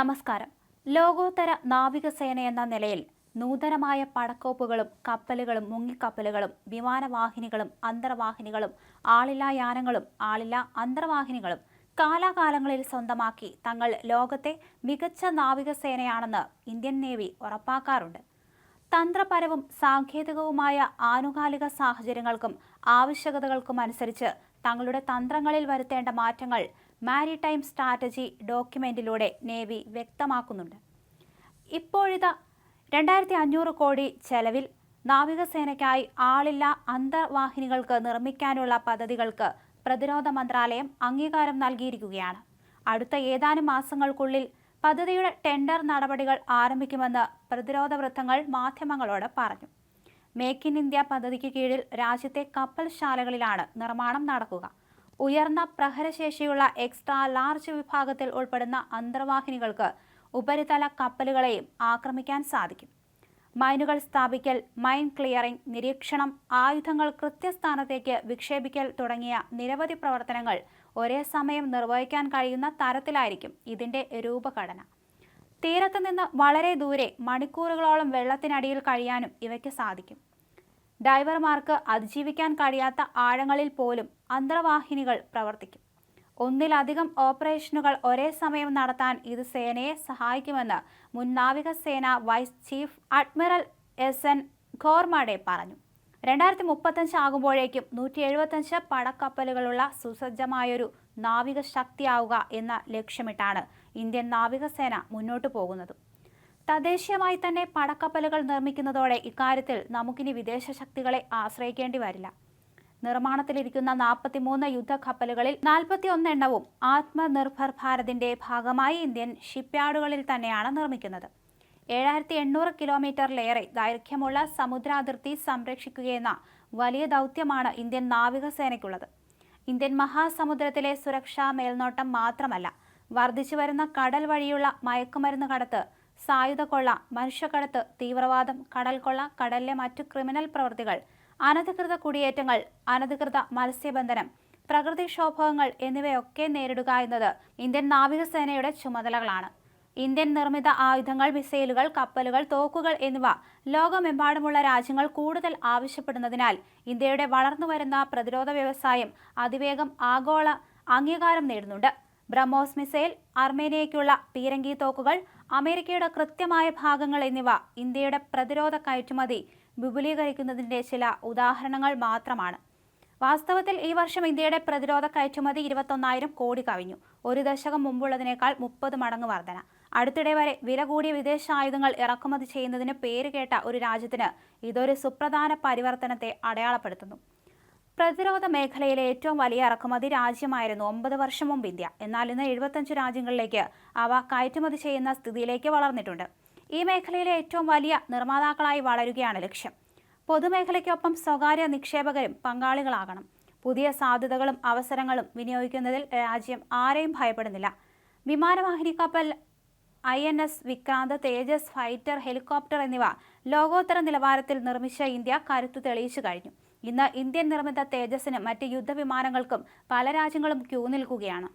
നമസ്കാരം. ലോകോത്തര നാവികസേന എന്ന നിലയിൽ നൂതനമായ പടക്കോപ്പുകളും കപ്പലുകളും മുങ്ങിക്കപ്പലുകളും വിമാനവാഹിനികളും അന്തർവാഹിനികളും ആളില്ലാ യാനങ്ങളും ആളില്ലാ അന്തർവാഹിനികളും കാലാകാലങ്ങളിൽ സ്വന്തമാക്കി തങ്ങൾ ലോകത്തെ മികച്ച നാവികസേനയാണെന്ന് ഇന്ത്യൻ നേവി ഉറപ്പാക്കാറുണ്ട്. തന്ത്രപരവും സാങ്കേതികവുമായ ആനുകാലിക സാഹചര്യങ്ങൾക്കും ആവശ്യകതകൾക്കും അനുസരിച്ച് തങ്ങളുടെ തന്ത്രങ്ങളിൽ വരുത്തേണ്ട മാറ്റങ്ങൾ മാരിടൈം സ്ട്രാറ്റജി ഡോക്യുമെന്റിലൂടെ നേവി വ്യക്തമാക്കുന്നുണ്ട്. ഇപ്പോഴിതാ രണ്ടായിരത്തി അഞ്ഞൂറ് കോടി ചെലവിൽ നാവികസേനയ്ക്കായി ആളില്ല അന്തർവാഹിനികൾക്ക് നിർമ്മിക്കാനുള്ള പദ്ധതികൾക്ക് പ്രതിരോധ മന്ത്രാലയം അംഗീകാരം നൽകിയിരിക്കുകയാണ്. അടുത്ത ഏതാനും മാസങ്ങൾക്കുള്ളിൽ പദ്ധതിയുടെ ടെൻഡർ നടപടികൾ ആരംഭിക്കുമെന്ന് പ്രതിരോധ വൃത്തങ്ങൾ മാധ്യമങ്ങളോട് പറഞ്ഞു. മേക്ക് ഇൻ ഇന്ത്യ പദ്ധതിക്ക് കീഴിൽ രാജ്യത്തെ കപ്പൽശാലകളിലാണ് നിർമ്മാണം നടക്കുക. ഉയർന്ന പ്രഹരശേഷിയുള്ള എക്സ്ട്രാ ലാർജ് വിഭാഗത്തിൽ ഉൾപ്പെടുന്ന അന്തർവാഹിനികൾക്ക് ഉപരിതല കപ്പലുകളെയും ആക്രമിക്കാൻ സാധിക്കും. മൈനുകൾ സ്ഥാപിക്കൽ മൈൻ ക്ലിയറിംഗ് നിരീക്ഷണം ആയുധങ്ങൾ കൃത്യസ്ഥാനത്തേക്ക് വിക്ഷേപിക്കൽ തുടങ്ങിയ നിരവധി പ്രവർത്തനങ്ങൾ ഒരേ സമയം നിർവഹിക്കാൻ കഴിയുന്ന തരത്തിലായിരിക്കും ഇതിന്റെ രൂപഘടന. തീരത്തുനിന്ന് വളരെ ദൂരെ മണിക്കൂറുകളോളം വെള്ളത്തിനടിയിൽ കഴിയാനും ഇവയ്ക്ക് സാധിക്കും. ഡൈവർമാർക്ക് അതിജീവിക്കാൻ കഴിയാത്ത ആഴങ്ങളിൽ പോലും അന്തർവാഹിനികൾ പ്രവർത്തിക്കും. ഒന്നിലധികം ഓപ്പറേഷനുകൾ ഒരേ സമയം നടത്താൻ ഇത് സേനയെ സഹായിക്കുമെന്ന് മുൻ നാവികസേന vice chief admiral S. N. Ghormade പറഞ്ഞു. രണ്ടായിരത്തി മുപ്പത്തഞ്ച് ആകുമ്പോഴേക്കും നൂറ്റി എഴുപത്തഞ്ച് പടക്കപ്പലുകളുള്ള സുസജ്ജമായൊരു നാവിക ശക്തിയാവുക എന്ന ലക്ഷ്യമിട്ടാണ് ഇന്ത്യൻ നാവികസേന മുന്നോട്ടു പോകുന്നത്. തദ്ദേശീയമായി തന്നെ പടക്കപ്പലുകൾ നിർമ്മിക്കുന്നതോടെ ഇക്കാര്യത്തിൽ നമുക്കിനി വിദേശ ശക്തികളെ ആശ്രയിക്കേണ്ടി വരില്ല. നിർമ്മാണത്തിലിരിക്കുന്ന നാൽപ്പത്തിമൂന്ന് യുദ്ധക്കപ്പലുകളിൽ നാൽപ്പത്തി എണ്ണവും ആത്മനിർഭർ ഭാരതിന്റെ ഭാഗമായി ഇന്ത്യൻ ഷിപ്പ്യാർഡുകളിൽ തന്നെയാണ് നിർമ്മിക്കുന്നത്. ഏഴായിരത്തി എണ്ണൂറ് കിലോമീറ്ററിലേറെ ദൈർഘ്യമുള്ള സമുദ്രാതിർത്തി സംരക്ഷിക്കുകയെന്ന വലിയ ദൗത്യമാണ് ഇന്ത്യൻ നാവികസേനയ്ക്കുള്ളത്. ഇന്ത്യൻ മഹാസമുദ്രത്തിലെ സുരക്ഷാ മേൽനോട്ടം മാത്രമല്ല വർദ്ധിച്ചു വരുന്ന കടൽ വഴിയുള്ള മയക്കുമരുന്ന് കടത്ത് സായുധക്കൊള്ള മനുഷ്യക്കടത്ത് തീവ്രവാദം കടൽക്കൊള്ള കടലിലെ മറ്റു ക്രിമിനൽ പ്രവൃത്തികൾ അനധികൃത കുടിയേറ്റങ്ങൾ അനധികൃത മത്സ്യബന്ധനം പ്രകൃതിക്ഷോഭങ്ങൾ എന്നിവയൊക്കെ നേരിടുക എന്നത് ഇന്ത്യൻ നാവികസേനയുടെ ചുമതലകളാണ്. ഇന്ത്യൻ നിർമ്മിത ആയുധങ്ങൾ മിസൈലുകൾ കപ്പലുകൾ തോക്കുകൾ എന്നിവ ലോകമെമ്പാടുമുള്ള രാജ്യങ്ങൾ കൂടുതൽ ആവശ്യപ്പെടുന്നതിനാൽ ഇന്ത്യയുടെ വളർന്നുവരുന്ന പ്രതിരോധ വ്യവസായം അതിവേഗം ആഗോള അംഗീകാരം നേടുന്നുണ്ട്. ബ്രഹ്മോസ് മിസൈൽ അർമേനിയയ്ക്കുള്ള പീരങ്കി തോക്കുകൾ അമേരിക്കയുടെ കൃത്യമായ ഭാഗങ്ങൾ എന്നിവ ഇന്ത്യയുടെ പ്രതിരോധ കയറ്റുമതി വിപുലീകരിക്കുന്നതിന്റെ ചില ഉദാഹരണങ്ങൾ മാത്രമാണ്. വാസ്തവത്തിൽ ഈ വർഷം ഇന്ത്യയുടെ പ്രതിരോധ കയറ്റുമതി ഇരുപത്തൊന്നായിരം കോടി കവിഞ്ഞു. ഒരു ദശകം മുമ്പുള്ളതിനേക്കാൾ മുപ്പത് മടങ്ങ് വർധന. അടുത്തിടെ വരെ വില കൂടിയ വിദേശ ആയുധങ്ങൾ ഇറക്കുമതി ചെയ്യുന്നതിന് പേരുകേട്ട ഒരു രാജ്യത്തിന് ഇതൊരു സുപ്രധാന പരിവർത്തനത്തെ അടയാളപ്പെടുത്തുന്നു. പ്രതിരോധ മേഖലയിലെ ഏറ്റവും വലിയ ഇറക്കുമതി രാജ്യമായിരുന്നു ഒമ്പത് വർഷം മുമ്പ് ഇന്ത്യ. എന്നാൽ ഇന്ന് എഴുപത്തഞ്ച് രാജ്യങ്ങളിലേക്ക് അവ കയറ്റുമതി ചെയ്യുന്ന സ്ഥിതിയിലേക്ക് വളർന്നിട്ടുണ്ട്. ഈ മേഖലയിലെ ഏറ്റവും വലിയ നിർമ്മാതാക്കളായി വളരുകയാണ് ലക്ഷ്യം. പൊതുമേഖലയ്ക്കൊപ്പം സ്വകാര്യ നിക്ഷേപകരും പങ്കാളികളാകണം. പുതിയ സാധ്യതകളും അവസരങ്ങളും വിനിയോഗിക്കുന്നതിൽ രാജ്യം ആരെയും ഭയപ്പെടുന്നില്ല. വിമാനവാഹിനി കപ്പൽ I N S Vikrant Tejas fighter helicopter എന്നിവ ലോകോത്തര നിലവാരത്തിൽ നിർമ്മിച്ച ഇന്ത്യ കരുത്തു തെളിയിച്ചു കഴിഞ്ഞു. ഇന്ന് ഇന്ത്യൻ നിർമ്മിത തേജസിനും മറ്റ് യുദ്ധവിമാനങ്ങൾക്കും പല രാജ്യങ്ങളും ക്യൂ നിൽക്കുകയാണ്.